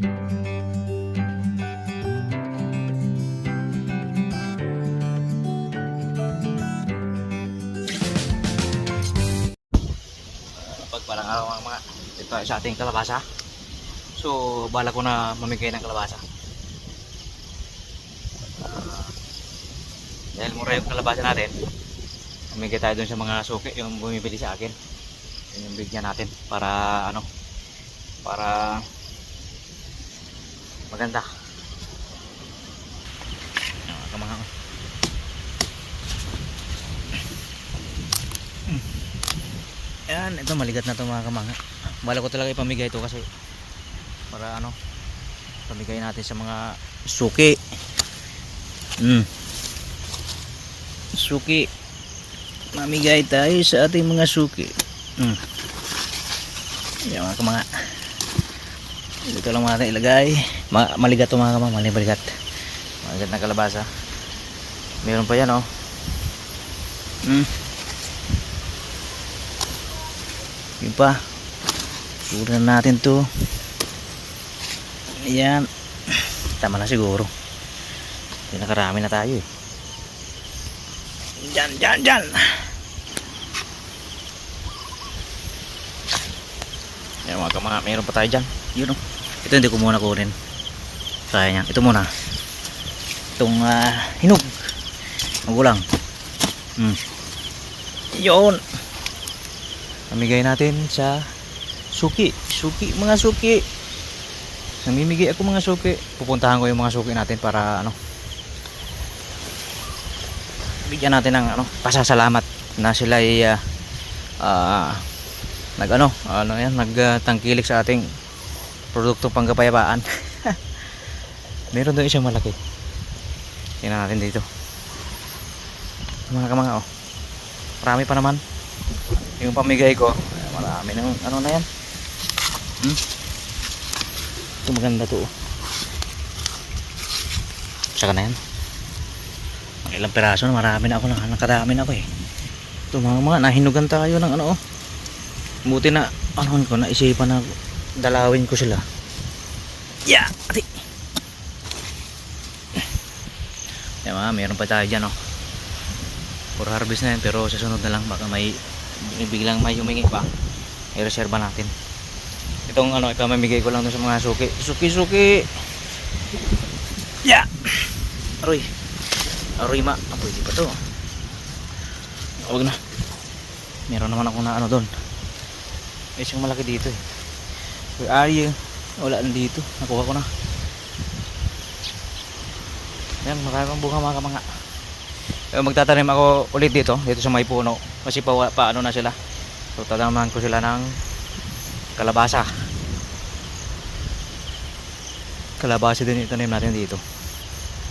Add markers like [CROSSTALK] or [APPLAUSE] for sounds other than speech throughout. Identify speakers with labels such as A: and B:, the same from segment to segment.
A: pagparang ang mga mga ito sa ating kalabasa so bala ko na mamigay ng kalabasa uh, dahil mura yung kalabasa natin mamigay tayo dun sa mga suki yung bumibili sa akin yun yung bigyan natin para ano para maganda kamahan yan ito maligat na to mga kamanga bala ko talaga ipamigay ito kasi para ano pamigay natin sa mga suki mm. suki mamigay tayo sa ating mga suki mm. yan mga kamanga dito lang natin ilagay Ma maligat to mga kamang maligat maligat na kalabasa meron pa yan oh hmm yun pa sura natin to ayan tama na siguro pinakarami na tayo eh dyan dyan dyan yan mga kamang meron pa tayo dyan yun oh ito hindi ko muna kunin kaya niya, ito muna itong uh, hinog magulang mm. yun namigay natin sa suki suki mga suki namimigay ako mga suki pupuntahan ko yung mga suki natin para ano bigyan natin ng ano pasasalamat na sila ay uh, uh, ah, nag ano ano yan nagtangkilik uh, sa ating produktong pangkabayabaan [LAUGHS] meron doon isang malaki tingnan natin dito mga kamanga oh marami pa naman yung pamigay ko marami ng ano na yan hmm? ito maganda to oh. tsaka na yan Ang ilang piraso na marami na ako na nakadami na ako eh ito mga mga nahinugan tayo ng ano oh buti na ano ko na naisipan na dalawin ko sila yeah ati yan mga meron pa tayo dyan oh for harvest na yan pero sa sunod na lang baka may biglang may humingi pa i-reserva natin itong ano ipamamigay ko lang dun sa mga suki suki suki yeah aroy aroy ma ako ah, hindi pa to huwag na meron naman ako na ano dun isang malaki dito eh Where are you? Wala nandito. dito. Nakuha ko na. Ayan, maraming bunga mga kamanga. Ayan, eh, magtatanim ako ulit dito. Dito sa may puno. Kasi pa, paano na sila. So, tatanaman ko sila ng kalabasa. Kalabasa din itanim natin dito.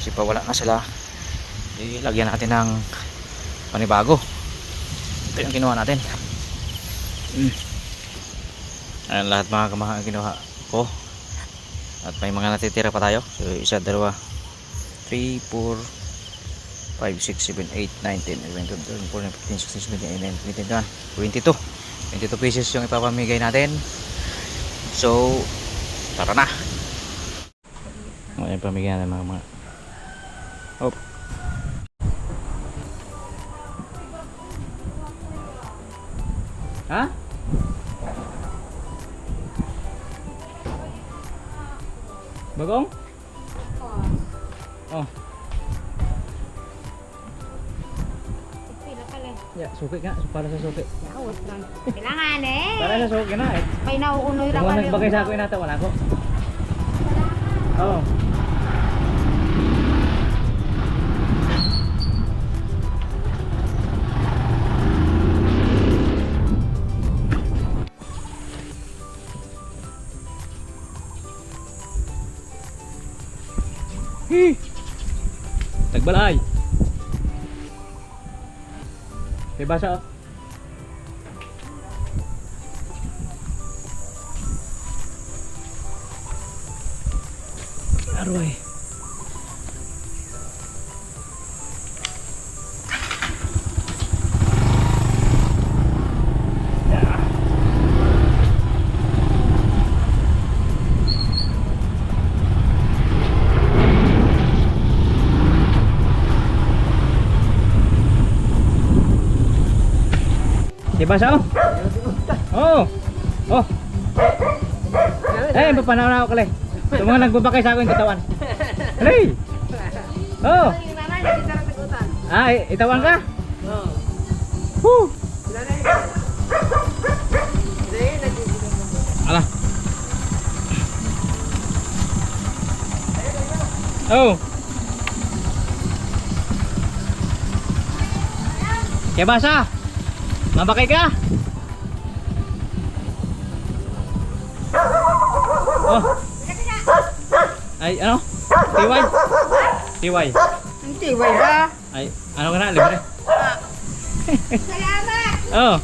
A: Kasi pa wala na sila. Ilagyan eh, natin ng panibago. Ito yung kinuha natin. Mm ayan lahat mga kamaha ginawa ko at may mga natitira pa tayo so isa, dalawa 3, 4 5, 6, 7, 8, 9, 10 11, 12, 13, 14, 15, 16, 17, 18, 19, 20, 22 22 pieces yung ipapamigay natin so tara na ngayon pamigay natin mga mga oh ha? Huh? Bagong? Oh. Oh. Pila pala. Ya, sukit nga. Para sa suki. Yawas
B: lang. Kailangan eh.
A: Para sa sukit na eh.
B: May nauunoy lang.
A: Kung nagbagay sa ako inata, wala ko. Oh. balay. May basa oh. Aroy. Diba so? Oo. Oh. oh. Eh, papanaw na ako kali. Ito mga nagbabakay sa akin katawan. Kali. Oh. Ah, itawan ka? Oo. Woo. Ala. Oh. Kaya basa. Mabakay ka. Oh. Ay, ano? Tiway. Tiway. Ang
B: tiway ba?
A: Ay, ano ka na? Libre.
B: Salamat. oh.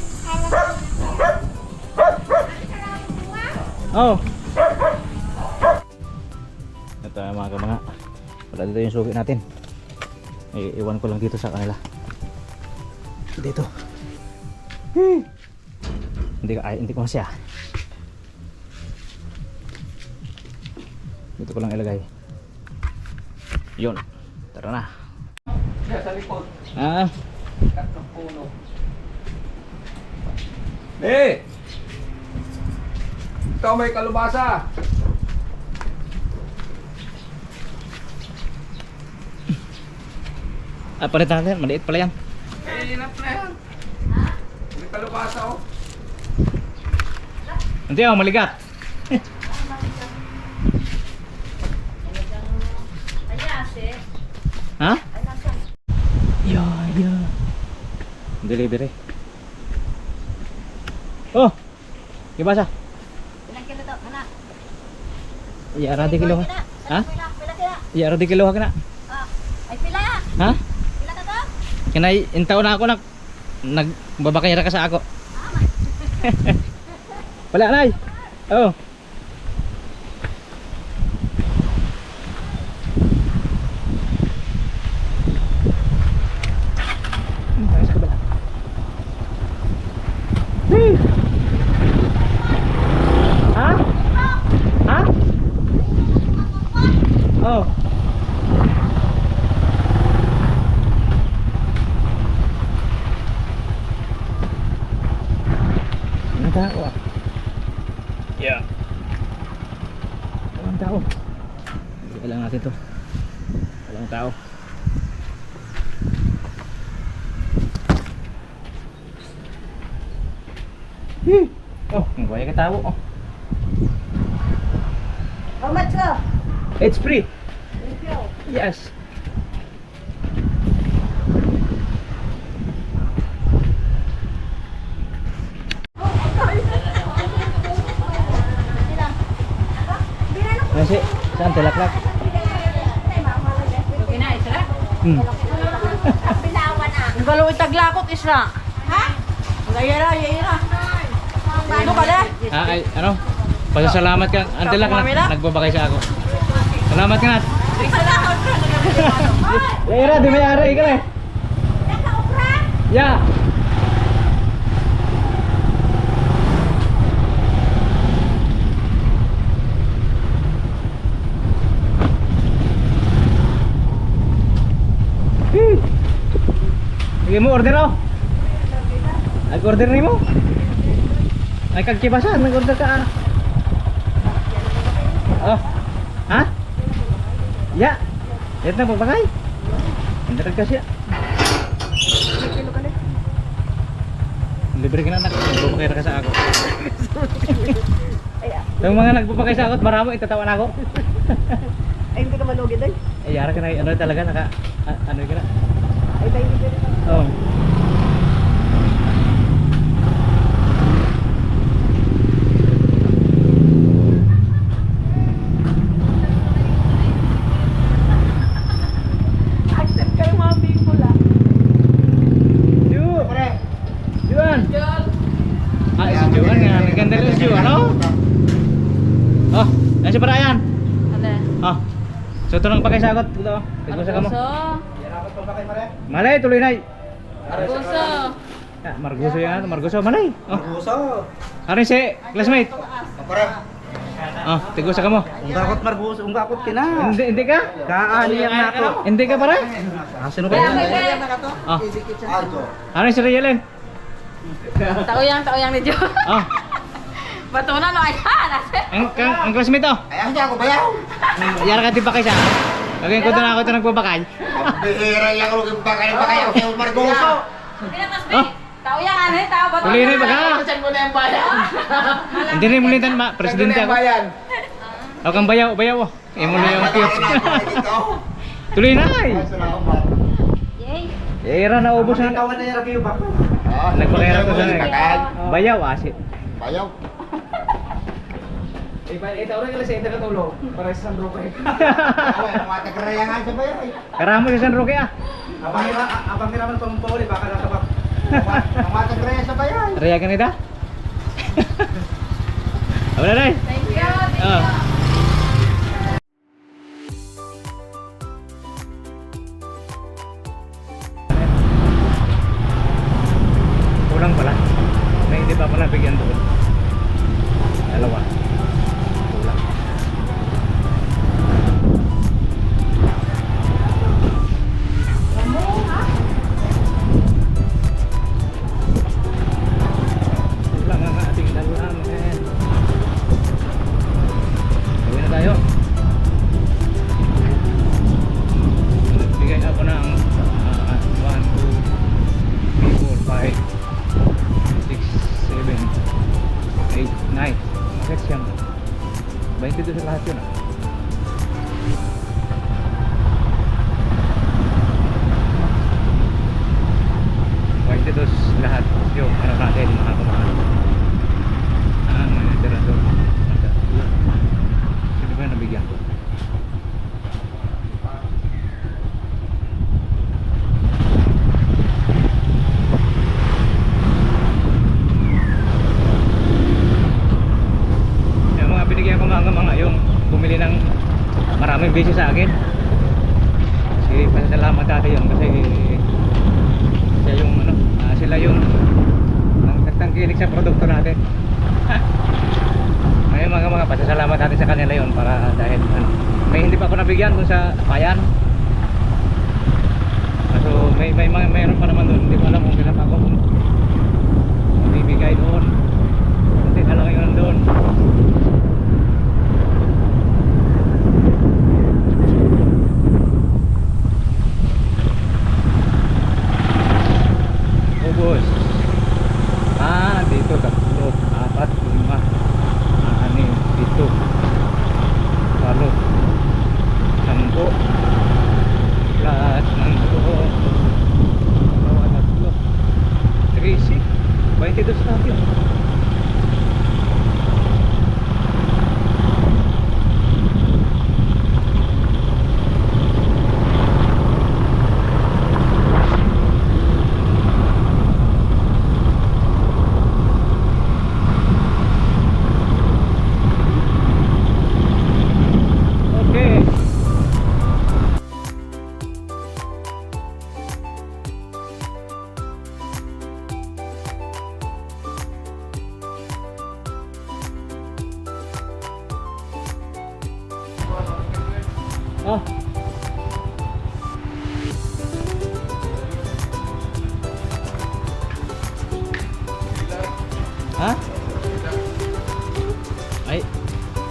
A: Oh. Ito mga kamanga. Wala dito yung suki natin. I iwan ko lang dito sa kanila. Dito. Hmm. Hindi ko ay hindi ko siya. Dito ko lang ilagay. 'Yon. Tara na. Sa likod. Ah.
C: Tatlong puno.
A: Eh! Ikaw may kalubasa. Ah, palitan natin. Maliit pala yan.
D: Eh, yun na pala yan. Talubasa oh.
A: Hindi oh, maligat. ha? Yeah, yeah. Delivery. Oh. Gibasa.
B: Ilang kilo to, anak?
A: Iya, radi kilo. Ha? Ya, radi kilo ka na. Ah,
B: ay pila. Ha?
A: Pila ka to? Kinay intaw na ako nak nagbabakayra ka sa ako. [LAUGHS] Wala, nay. Oh. Hmm. Oh, buhay katawo. Oh. How much love? It's free. Yes. Kasi, saan tilaklak? Okay na, isra?
E: Hmm. Ang balaw itaglakot, isra. Ha? Ang gayara, gayara. Ano ka na?
A: Ah, ay, ano? Pasasalamat ka. Ante lang, na, nagbabakay sa ako. Salamat ka na. Lera, eh, di may ikaw eh. na. Yeah. Sige mo, order ako. Nag-order ni mo. Ay kagkibasan, nag-order ka ah. Oh. Ha? Ya. Ito na pagbakay. Hindi ka kasi. Libre ka na anak, nagpapakay na ka sa ako. [LAUGHS] Itong mga nagpapakay sa ako, marami, itatawan ako.
B: Ay, hindi ka malugid ay.
A: Ay, yara ka na, ano talaga, naka, ano ka na. Ay, dai hindi ka Oo. ganda ng view, ano? Oh, nasa parayan. Ano? Oh. So tulong pa kay sagot ito. Tigusa ka mo. Malay tuloy nay. Marguso. Ah, Marguso yan, Marguso malay. Oh. Marguso. Ari ano si classmate. Para. Oh, tigusa ka mo.
F: Ungkakot Marguso, ungkakot kina.
A: Hindi hindi ka? Kaani yan nako. Hindi ka para? Ah, sino ka? Oh. Ari si Rielen.
E: Taoyang, taoyang ni Jo. Oh. Bato na no, ayan!
A: Ang, ang, ang classmate to?
F: Ayan siya, ako bayaw!
A: Yara ka din bakay siya. Lagyan ko na ako ito nagbabakay. Ang
F: bihira lang ako yung bakay ng bakay. Okay, Margoso! Bila,
B: classmate! Tao yan, ano yung tao? Bato
A: na! baga! Saan ko na yung bayan? Hindi rin muli tan, presidente ako. Ako kang bayaw, bayaw oh. Eh muli yung tiyo. Tuloy na ay! Yay! Era na ubos na. Tawan na yara kayo baka. Nagpakera ko sa Bayaw asit.
F: Bayaw.
C: Iba, ito orang kila sa ito katulo. Para sa San Roque.
A: Matagarayangan siya [LAUGHS] ba yun? Karamo sa San Roque ah.
C: Abang nila, abang nila man baka poli, baka nakabak.
A: Matagarayan siya [LAUGHS] ba yun? Rayagan ito? Abang na Thank you. Thank ah. you. beses sa akin.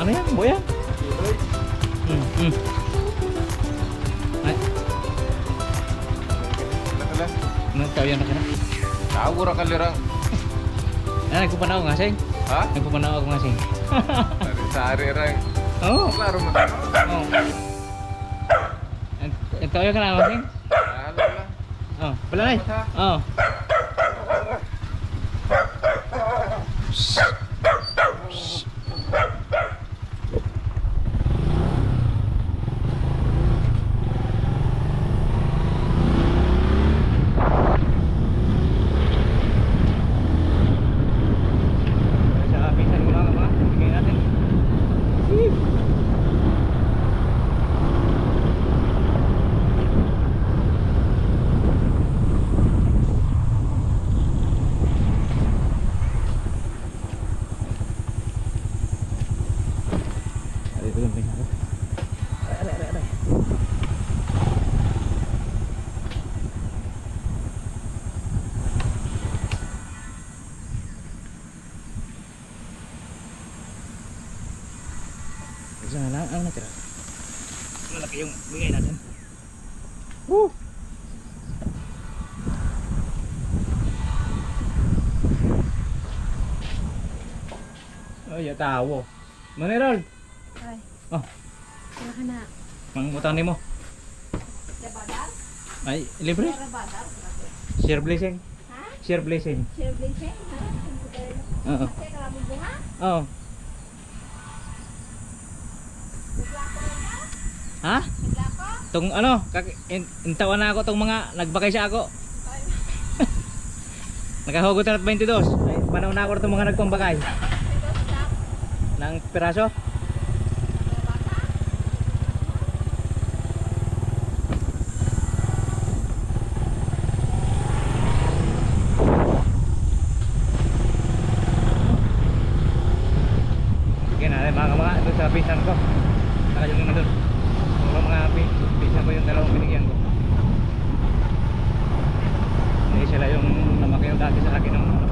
A: Ano yan, boya? Mm, mm.
F: Ay. Nagkaw ano, yan na ka na. Nakagura ka lirang.
A: Ah, nagpupanaw nga, Seng. Ha? Nagpupanaw ako nga, Seng.
F: Sari rang.
A: Oo. Klaro mo. Oo. Nagkaw yan ka na, Seng? Ah, wala. Oh, wala na. Oh. ano ang natira malaki yung bigay natin Woo! ay atawo Maneral ay oh sila ka na mangutang ni mo ay libre share blessing ha? share blessing
B: share blessing ha?
A: oo oo Ha? Tung ano, intawan na ako tong mga nagbakay sa ako. [LAUGHS] Nakahugot na 22. Ay, panaw na ako tong mga nagpambakay. Nang piraso? tama kayo dati sa akin ng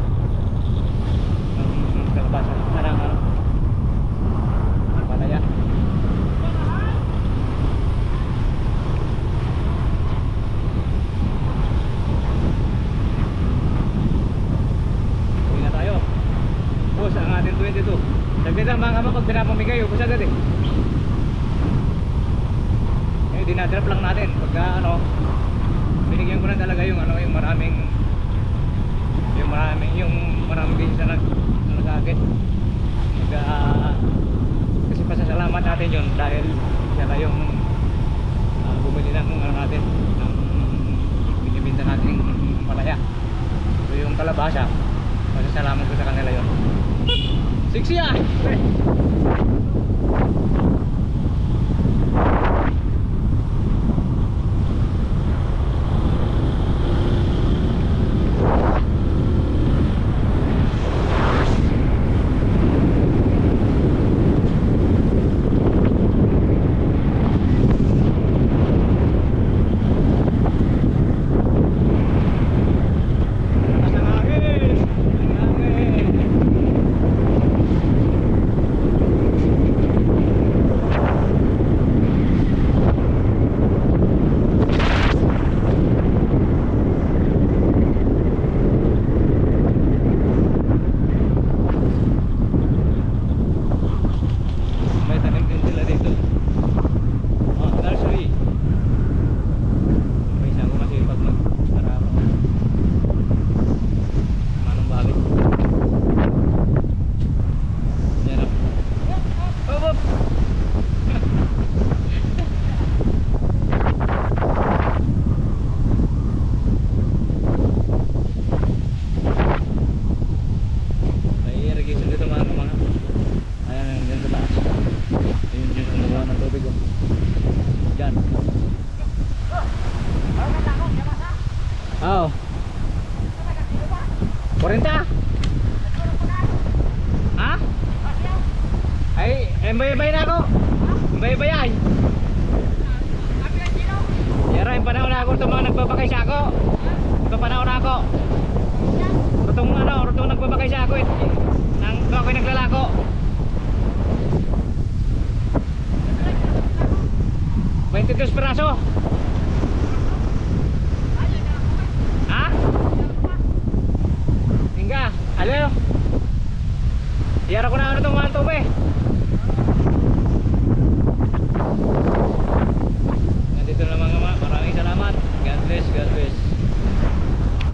A: kalabasa masasalaman ko sa kanila yun 6 yan